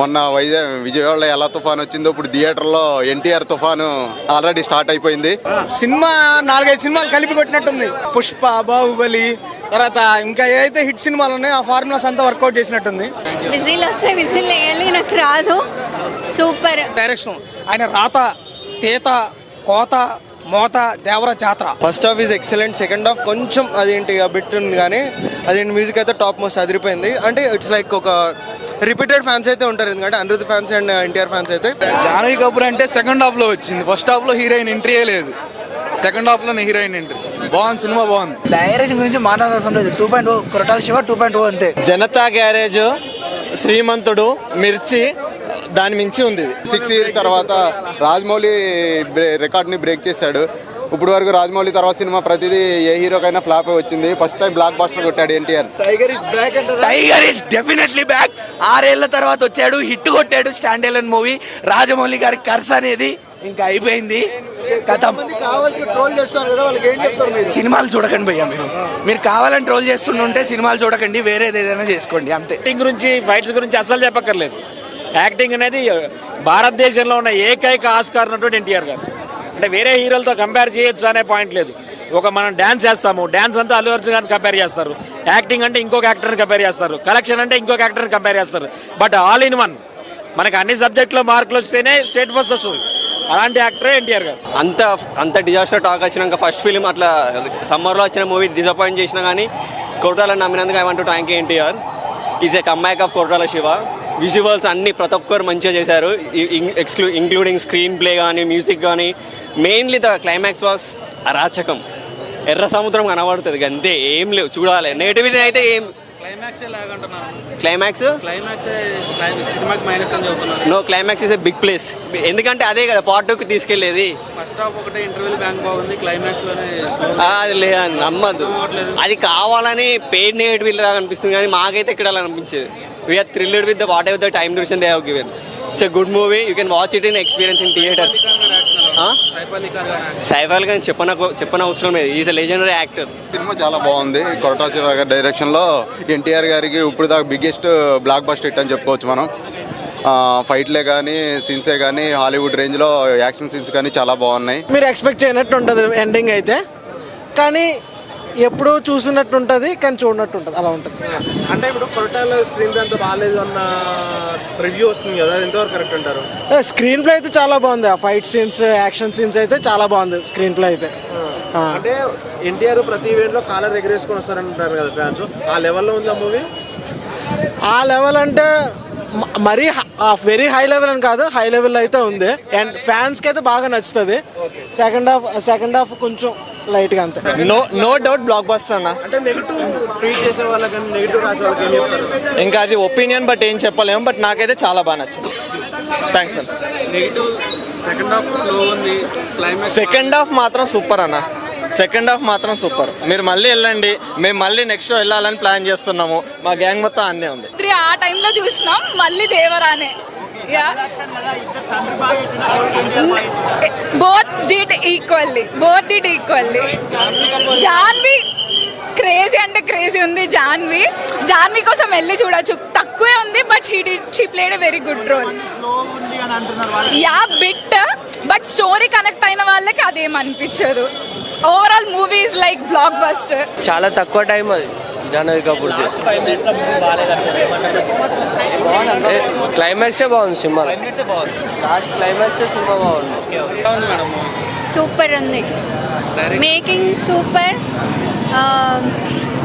మొన్న వైజాగ్ విజయవాడలో ఎలా తుఫాన్ వచ్చిందో ఇప్పుడు థియేటర్లో ఎన్టీఆర్ తుఫాను ఆల్రెడీ స్టార్ట్ అయిపోయింది. సినిమా నాలుగైదు సినిమాలు కలిపి కొట్టినట్టుంది. పుష్ప బాహుబలి తర్వాత ఇంకా ఏదైతే హిట్ సినిమాలు ఉన్నాయో ఆ ఫార్ములాస్ అంతా వర్కౌట్ చేసినట్టుంది. విజిల్ వస్తే విజిల్ వేయాలి నాకు రాదు. సూపర్. డైరెక్షన్. ఆయన రాత తేత కోత మోత దేవర జాతర. First half is excellent second half కొంచెం అదేంటి బిట్ ఉంది కానీ అదేంటి మ్యూజిక్ అయితే టాప్ మోస్ట్ అదిరిపోయింది. అంటే ఇట్స్ లైక్ ఒక రిపీటెడ్ ఫ్యాన్స్ అయితే ఉంటారు. ఎందుకంటే Anirudh fans and NTR fans అయితే. జాహ్నవి కపూర్ అంటే సెకండ్ హాఫ్లో వచ్చింది. ఫస్ట్ హాఫ్లో హీరోయిన్ ఎంట్రీయే లేదు. సెకండ్ హాఫ్లోనే హీరోయిన్ ఎంట్రీ బాగుంది సినిమా బాగుంది. డైరెక్షన్ గురించి మాట్లాడాల్సిన లేదు. Two point Koratala Siva two point అంతే. జనతా గ్యారేజ్ శ్రీమంతుడు మిర్చి దాని మించి ఉంది. సిక్స్ ఇయర్స్ తర్వాత రాజమౌళి రికార్డ్ని బ్రేక్ చేశాడు. ఇప్పుడు వరకు రాజమౌళి తర్వాత సినిమా ప్రతిదీ ఏ హీరోకైనా ఫ్లాప్ వచ్చింది. ఫస్ట్ టైం బ్లాక్ బాస్టర్ కొట్టాడు NTR. Tiger is definitely back ఆరేళ్ళ తర్వాత వచ్చాడు హిట్ కొట్టాడు స్టాండ్ ఎలన్ మూవీ. రాజమౌళి గారి కర్స్ అనేది ఇంకా అయిపోయింది. కథ. సినిమాలు చూడకండి భయ్యా మీరు. మీరు కావాలని ట్రోల్ చేస్తుంటే సినిమాలు చూడకండి వేరేది ఏదైనా చేసుకోండి అంతే. యాక్టింగ్ గురించి ఫైట్స్ గురించి అస్సలు చెప్పక్కర్లేదు. యాక్టింగ్ అనేది భారతదేశంలో ఉన్న ఏకైక ఆస్కార్ ఉన్నటువంటి ఎన్టీఆర్ గారు. అంటే వేరే హీరోలతో కంపేర్ చేయొచ్చు అనే పాయింట్ లేదు. ఒక మనం డ్యాన్స్ చేస్తాము. డ్యాన్స్ అంతా అల్లు అర్జున్ గారిని కంపేర్ చేస్తారు. యాక్టింగ్ అంటే ఇంకొక యాక్టర్ని కంపేర్ చేస్తారు. కలెక్షన్ అంటే ఇంకొక యాక్టర్ని కంపేర్ చేస్తారు. బట్ ఆల్ ఇన్ వన్ మనకి అన్ని సబ్జెక్టులో మార్కులు వస్తేనే స్టేట్ ఫస్ట్ వస్తుంది. అలాంటి యాక్టరే ఎన్టీఆర్ గారు. అంత అంత డిజాస్టర్ టాక్ వచ్చినాక ఫస్ట్ ఫిలిం అట్లా సమ్మర్లో వచ్చిన మూవీ డిసప్పాయింట్ చేసినా కానీ Koratala నమ్మినందుకు I want thank NTR. Is a comeback of Koratala Siva. Visuals అన్ని ప్రతి ఒక్కరు మంచిగా చేశారు. ఎక్స్క్లూ ఇంక్లూడింగ్ స్క్రీన్ ప్లే కానీ మ్యూజిక్ కానీ మెయిన్లీ ద క్లైమాక్స్ వాస్ అరాచకం. ఎర్ర సముద్రం కనబడుతుంది. అంతే ఏం లేవు. చూడాలి. నెగిటివిటీ అయితే ఏం? క్లైమాక్స్ చెబుతున్నారు. No climax is a big place ఎందుకంటే అదే కదా పార్ట్ టూకి తీసుకెళ్ళేది క్లైమాక్స్ అది లేదని నమ్మద్దు. అది కావాలని పెయిడ్ నెగటివ్ లాగా అనిపిస్తుంది కానీ మాకైతే ఇక్కడ అలా అనిపించేది we are thrilled with the whatever the time duration they have given it's a good movie you can watch it in experience in theaters సైఫాల్ కానీ చెప్పన చెప్పన అవసరం లేదు. Is a legendary actor cinema చాలా బాగుంది. కొరటా శివ గారి డైరెక్షన్లో ఎన్టీఆర్ గారికి ఇప్పుడు దాకా బిగ్గెస్ట్ బ్లాక్ బస్టర్ హిట్ అని చెప్పుకోవచ్చు మనం. ఫైట్లే కానీ సీన్సే కానీ హాలీవుడ్ రేంజ్లో యాక్షన్ సీన్స్ కానీ చాలా బాగున్నాయి. మీరు ఎక్స్పెక్ట్ చేయనట్టు ఉంటుంది ఎండింగ్ అయితే. కానీ ఎప్పుడూ చూసినట్టు ఉంటుంది కానీ చూడనట్టు ఉంటుంది అలా ఉంటుంది. అంటే ఇప్పుడు కొరటాల స్క్రీన్ అంత బాగాలేదు అన్న రివ్యూ వస్తుంది కదా ఎంతవరకు కరెక్ట్ అంటారు? స్క్రీన్ ప్లే అయితే చాలా బాగుంది. ఆ ఫైట్ సీన్స్ యాక్షన్ సీన్స్ అయితే చాలా బాగుంది స్క్రీన్ ప్లే అయితే. అంటే ఎన్టీఆర్ ప్రతి ఈవెంట్లో కాలర్ ఎగరేసుకొని వస్తారంటారు కదా ఫ్యాన్స్ ఆ లెవెల్లో ఉంది ఆ మూవీ ఆ లెవెల్ అంటే మరీ వెరీ హై లెవెల్ అని కాదు హై లెవెల్ అయితే ఉంది. అండ్ ఫ్యాన్స్కి అయితే బాగా నచ్చుతుంది. సెకండ్ హాఫ్ సెకండ్ హాఫ్ కొంచెం లైట్గా అంతే. No no doubt blockbuster అన్న. అంటే నెగిటివ్ ట్వీట్ చేసే వాళ్ళకి నెగిటివ్ రాసే వాళ్ళకి ఇంకా అది ఒపీనియన్ బట్ ఏం చెప్పలేము బట్ నాకైతే చాలా బాగా నచ్చింది. థ్యాంక్స్ అన్న. నెగిటివ్ సెకండ్ హాఫ్ స్లో ఉంది క్లైమాక్స్ సెకండ్ హాఫ్ మాత్రం సూపర్ అన్న. సెకండ్ హాఫ్ మాత్రం సూపర్ మీరు మళ్ళీ వెళ్ళండి. మేము మళ్ళీ నెక్స్ట్ షో వెళ్ళాలని ప్లాన్ చేస్తున్నాము. మా గ్యాంగ్ మొత్తం అన్నీ ఉంది. త్రీ ఆ టైంలో చూసినాం. మళ్ళీ దేవరానే. Yeah both did equally both did equally Janhvi crazy అంటే క్రేజీ ఉంది. జాన్వి జాన్వి కోసం వెళ్ళి చూడొచ్చు. తక్కువే ఉంది but she D she played very good role yeah bit but story connect అయిన వాళ్ళకి అదేం అనిపించదు. Overall movie is like blockbuster చాలా తక్కువ టైం అది జాహ్నవి కపూర్ క్లైమాక్సే బాగుంది సినిమా లాస్ట్ క్లైమాక్స్ సినిమా బాగుంది. సూపర్ ఉంది. Making super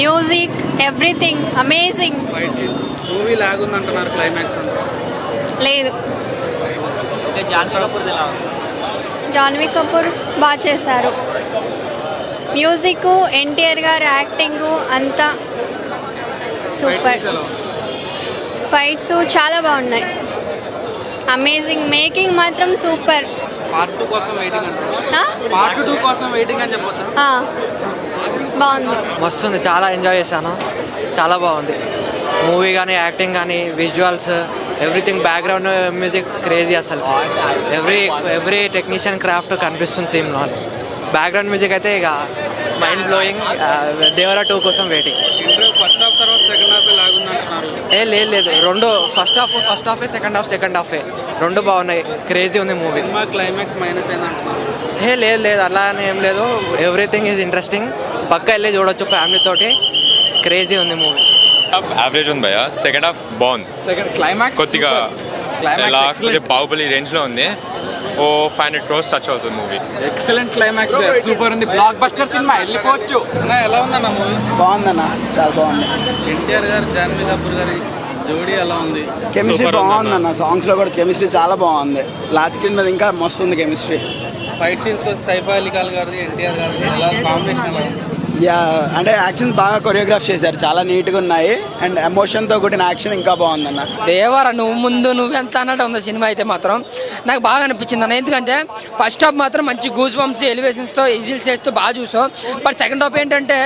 music everything amazing movie లాగుంది అంటున్నారు క్లైమాక్స్ లేదు. జాన్వీ కపూర్ బాగా చేశారు. మ్యూజిక్ ఎన్టీఆర్ గారు యాక్టింగ్ అంతా సూపర్. ఫైట్స్ చాలా బాగున్నాయి. అమేజింగ్ మేకింగ్ మాత్రం సూపర్. పార్ట్ టూ కోసం వెయిటింగ్ అంటారు పార్ట్ టూ కోసం వెయిటింగ్ అని చెప్పొచ్చు? బాగుంది. మస్తు ఉంది. చాలా ఎంజాయ్ చేశాను. చాలా బాగుంది. మూవీ కానీ యాక్టింగ్ కానీ visuals everything background music crazy అసలు ఎవ్రీ ఎవ్రీ టెక్నీషియన్ క్రాఫ్ట్ కనిపిస్తుంది సీన్లో బ్యాక్గ్రౌండ్ మ్యూజిక్ అయితే ఇక మైండ్ బ్లోయింగ్ దేవరా టూ కోసం వెయిటింగ్ ఫస్ట్ హాఫ్ తర్వాత సెకండ్ హాఫ్ ఏ లేదు లేదు. రెండు ఫస్ట్ హాఫ్ ఫస్ట్ హాఫే సెకండ్ హాఫ్ సెకండ్ హాఫే రెండు బాగున్నాయి. క్రేజీ ఉంది మూవీ క్లైమాక్స్ మైనస్ ఏ లేదు లేదు. అలా అని ఏం లేదు. ఎవ్రీథింగ్ ఈజ్ ఇంట్రెస్టింగ్ పక్క వెళ్ళి చూడొచ్చు ఫ్యామిలీ తోటి. క్రేజీ ఉంది మూవీ హాఫ్ యావరేజ్ ఉంది భయ సెకండ్ హాఫ్ బాగుంది. సెకండ్ క్లైమాక్స్ కొద్దిగా బాహుబలి రేంజ్లో ఉంది. ఓ ఫైవ్ హండ్రెడ్ క్రోర్స్ టచ్ అవుతుంది మూవీ. ఎక్సలెంట్ క్లైమాక్స్ సూపర్ ఉంది. Blockbuster cinema. వెళ్ళిపోవచ్చు. అన్న ఎలా ఉందన్న మూవీ? బాగుందన్న చాలా బాగుంది. ఎన్టీఆర్ గారు జాన్వీ కపూర్ గారి జోడీ ఎలా ఉంది? కెమిస్ట్రీ. బాగుందన్న సాంగ్స్లో కూడా కెమిస్ట్రీ చాలా బాగుంది. లాతికిన్ మీద ఇంకా మస్తు ఉంది chemistry fight scenes Saif Ali Khan గారిది ఎన్టీఆర్ గారిది ఎలా కాంబినేషన్ ఎలా ఉంది? యా అంటే యాక్షన్ బాగా కొరియోగ్రాఫ్ చేశారు. చాలా నీట్గా ఉన్నాయి. అండ్ ఎమోషన్తో కూడిన యాక్షన్ ఇంకా బాగుందన్న. దేవరా నువ్వు ముందు నువ్వు ఎంత అన్నట్టు ఉంది సినిమా అయితే మాత్రం నాకు బాగా అనిపించింది అన్న. ఎందుకంటే ఫస్ట్ హాఫ్ మాత్రం మంచి గూస్ బంప్స్ ఎలివేషన్స్తో ఇజిల్స్ చేస్తూ బాగా చూసాం బట్ సెకండ్ హాఫ్ ఏంటంటే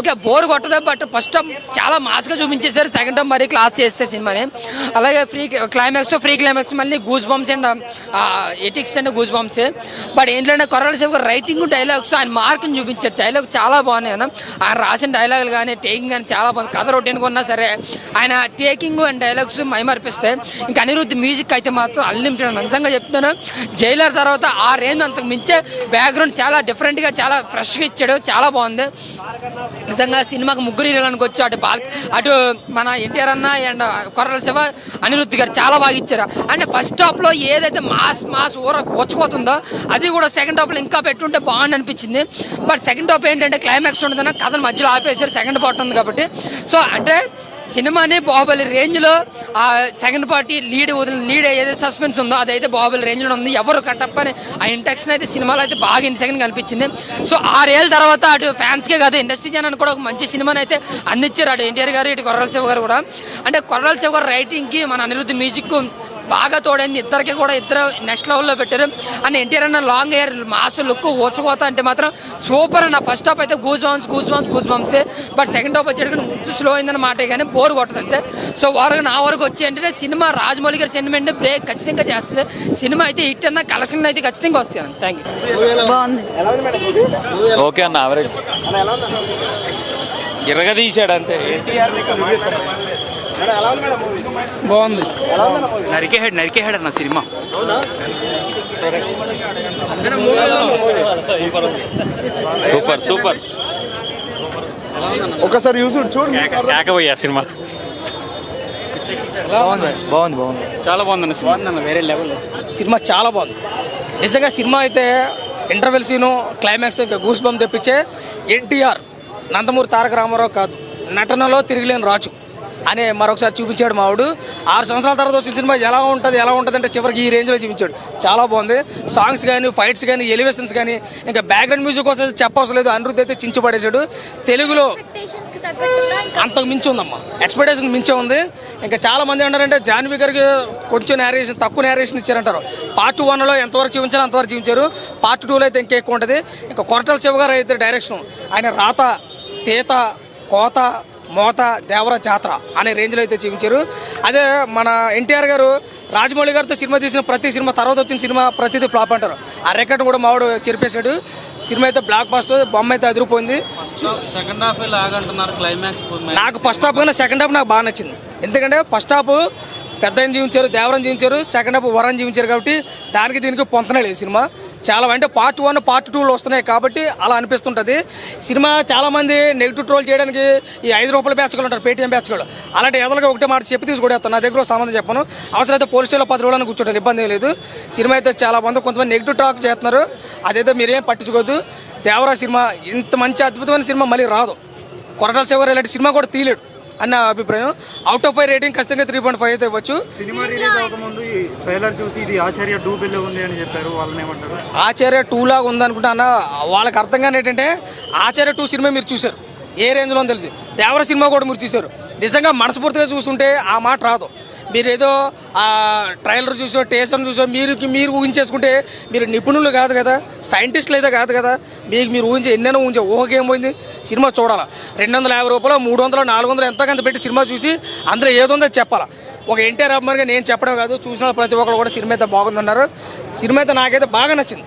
ఓకే బోర్ కొట్టదు బట్ ఫస్ట్ హాఫ్ చాలా మాస్గా చూపించేశారు. సెకండ్ హాఫ్ మరీ క్లాస్ చేసే సినిమాని. అలాగే ఫ్రీ క్లైమాక్స్ ఫ్రీ క్లైమాక్స్ మళ్ళీ గూస్ బంప్స్ అండ్ ఎటిక్స్ అండ్ గూస్ బంప్స్ బట్ ఏంటంటే కొరల సేపు రైటింగ్ డైలాగ్స్ ఆయన మార్క్ని చూపించారు. డైలాగ్ చాలా బాగున్నాయి. అన్న ఆయన రాసిన డైలాగులు కానీ టేకింగ్ కానీ చాలా బాగుంది. కథ రొటీన్గా ఉన్నా సరే ఆయన టేకింగ్ అండ్ డైలాగ్స్ మైమర్పిస్తే ఇంకా అనిరుద్ధి మ్యూజిక్ అయితే మాత్రం అన్లిమిటెడ్ నిజంగా చెప్తున్నాను జైలర్ తర్వాత ఆ రేంజ్ అంతకు మించే బ్యాక్గ్రౌండ్ చాలా డిఫరెంట్గా చాలా ఫ్రెష్గా ఇచ్చాడు. చాలా బాగుంది. నిజంగా సినిమాకి ముగ్గురు హీరోలకు వచ్చి అటు బాల్ అటు మన ఎన్టీఆర్ అన్న అండ్ కొర్రల శివ అనిరుద్ధి గారు చాలా బాగా ఇచ్చారు. అంటే ఫస్ట్ హాఫ్లో ఏదైతే మాస్ మాస్ ఊర వచ్చిపోతుందో అది కూడా సెకండ్ టాప్లో ఇంకా పెట్టుంటే బాగుంది అనిపించింది బట్ సెకండ్ హాఫ్ ఏంటంటే క్లైమాక్స్ ఉంటుందన్న కథను మధ్యలో ఆపేసారు సెకండ్ పార్ట్ ఉంది కాబట్టి. సో అంటే సినిమాని బాహుబలి రేంజ్లో ఆ సెకండ్ పార్టీ లీడ్ వదిలిన లీడ్ ఏదైతే సస్పెన్స్ ఉందో అదైతే బాహుబలి రేంజ్లో ఉంది. ఎవరు కట్టప్పని ఆ ఇంటెక్షన్ అయితే సినిమాలో అయితే బాగా ఇన్ సెకండ్ కనిపించింది సో ఆరేళ్ళ తర్వాత అటు ఫ్యాన్స్కే కాదు ఇండస్ట్రీ జనాన్ని కూడా ఒక మంచి సినిమాని అయితే అందించారు అటు ఎన్టీఆర్ గారు ఇటు కొర్రల శివ గారు కూడా. అంటే కొర్రల శివ గారు రైటింగ్కి మన అనిరుద్ధి మ్యూజిక్ బాగా తోడైంది. ఇద్దరికి కూడా ఇద్దరు నెక్స్ట్ లెవెల్లో పెట్టారు. అండ్ ఎన్టీఆర్ అన్న లాంగ్ హెయిర్ మాస్ లుక్ ఓచుకోత అంటే మాత్రం సూపర్ అన్న. ఫస్ట్ హాఫ్ అయితే goosebumps goosebumps goosebumps but second half వచ్చేటికి ముందు స్లో అయిందన్న మాట కానీ బోర్ కొట్టదు అంతే సో వరకు నా వరకు వచ్చి అంటే సినిమా రాజమౌళి గారి సెంటిమెంట్ బ్రేక్ ఖచ్చితంగా చేస్తుంది. సినిమా అయితే హిట్ అన్న కలెక్షన్ అయితే ఖచ్చితంగా వస్తాను థ్యాంక్ యూ బాగుంది. ఓకే అన్న తీసాడు అంతే బాగుంది. నరికే హెడ్ నరికే హెడ్ అన్న సినిమా. Super super. ఒకసారి యూస్ చూడు. కేకపోయా సినిమా. బాగుంది బాగుంది బాగుంది. చాలా బాగుందన్న సినిమా. వేరే లెవెల్ సినిమా చాలా బాగుంది. నిజంగా సినిమా అయితే ఇంటర్వెల్ సీను క్లైమాక్స్ ఇంకా గూస్ బంప్ తెప్పించే ఎన్టీఆర్ నందమూరి తారక రామారావు కాదు నటనలో తిరిగిలేని రాజు. అనే మరొకసారి చూపించాడు మావాడు. ఆరు సంవత్సరాల తర్వాత వచ్చే సినిమా ఎలా ఉంటుంది ఎలా ఉంటుంది అంటే చివరికి ఈ రేంజ్లో చూపించాడు. చాలా బాగుంది. సాంగ్స్ కానీ ఫైట్స్ కానీ ఎలివేషన్స్ కానీ ఇంకా బ్యాక్గ్రౌండ్ మ్యూజిక్ కోసం చెప్పవసరం లేదు. అనిరుద్ధ్ అయితే చించి పడేశాడు. తెలుగులో అంతకు మించి ఉందమ్మా. ఎక్స్పెక్టేషన్ మించే ఉంది. ఇంకా చాలా మంది అంటారంటే జాన్వీ గారికి కొంచెం నేరేషన్ తక్కువ నేరేషన్ ఇచ్చారంటారు. పార్ట్ వన్లో ఎంతవరకు చూపించారో అంతవరకు చూపించారు. పార్ట్ టూలో అయితే ఇంకా ఎక్కువ ఉంటుంది. ఇంకా కొరటల శివ గారు అయితే డైరెక్షన్ ఆయన రాత తీత కోత మోత దేవర జాతర అనే రేంజ్లో అయితే చూపించారు. అదే మన ఎన్టీఆర్ గారు రాజమౌళి గారితో సినిమా తీసిన ప్రతి సినిమా తర్వాత వచ్చిన సినిమా ప్రతిదీ ఫ్లాప్ అంటారు. ఆ రికార్డు కూడా మావాడు చెరిపేశాడు. సినిమా అయితే బ్లాక్ బాస్టర్ బొమ్మ అయితే అదిరిపోయింది. సెకండ్ హాఫ్ లాగంటున్నారు క్లైమాక్స్ నాకు ఫస్ట్ హాఫ్ కన్నా సెకండ్ హాఫ్ నాకు బాగా నచ్చింది. ఎందుకంటే ఫస్ట్ హాఫ్ పెద్ద జీవించారు దేవరం జీవించారు సెకండ్ హాఫ్ వరం జీవించారు కాబట్టి దానికి దీనికి పొంతనే లేదు సినిమా. చాలా అంటే పార్ట్ వన్ పార్ట్ టూలు వస్తున్నాయి కాబట్టి అలా అనిపిస్తుంటుంది. సినిమా చాలామంది నెగిటివ్ ట్రోల్ చేయడానికి ఈ ఐదు రూపాయల బ్యాచ్లు ఉంటారు పేటీఎం బ్యాచ్లు అలాంటి ఎదలుగా ఒకటే మాట చెప్పి తీసి నా దగ్గర సంబంధం చెప్పను. అవసరమైతే పోలీస్ స్టేషన్లో పది రోజులను కూర్చుంటారు ఇబ్బంది లేదు. సినిమా అయితే చాలా మంది కొంతమంది నెగిటివ్ టాక్ చేస్తున్నారు. అదైతే మీరేం పట్టించుకోవద్దు. దేవరా సినిమా ఇంత మంచి అద్భుతమైన సినిమా మళ్ళీ రాదు. కొరటాల శివగారు ఇలాంటి సినిమా కూడా తీయలేడు. అన్న అభిప్రాయం. అవుట్ ఆఫ్ ఫైవ్ రేటింగ్ ఖచ్చితంగా త్రీ పాయింట్ ఫైవ్ అయితే ఇవ్వచ్చు. సినిమా రిలీజ్ అవ్వకముందు ఈ ట్రైలర్ చూసి ఇది ఆచార్య టూ బిల్ ఉంది అని చెప్పారు. వాళ్ళని ఏమంటారు? ఆచార్య టూ లాగా ఉందనుకుంటా అన్న వాళ్ళకి అర్థం కానీ ఏంటంటే ఆచార్య టూ సినిమా మీరు చూశారు. ఏ రేంజ్లో తెలుసు. దేవర సినిమా కూడా మీరు చూశారు. నిజంగా మనస్ఫూర్తిగా చూస్తుంటే ఆ మాట రాదు. మీరేదో ఆ ట్రైలర్ చూసో టేసర్ చూసో మీరు మీరు ఊహించేసుకుంటే మీరు నిపుణులు కాదు కదా సైంటిస్టులు అయితే కాదు కదా మీకు మీరు ఊహించే ఎన్నైనా ఊహించే ఊహకేం పోయింది సినిమా చూడాలా. రెండు వందల యాభై రూపాయలు మూడు వందలు నాలుగు వందలు ఎంతకంత పెట్టి సినిమా చూసి అందులో ఏదోందో చెప్పాలా. ఒక ఎన్టీఆర్ అభిమానిగా నేను చెప్పడం కాదు చూసిన ప్రతి ఒక్కరు కూడా సినిమా అయితే బాగుందన్నారు. సినిమా అయితే నాకైతే బాగా నచ్చింది.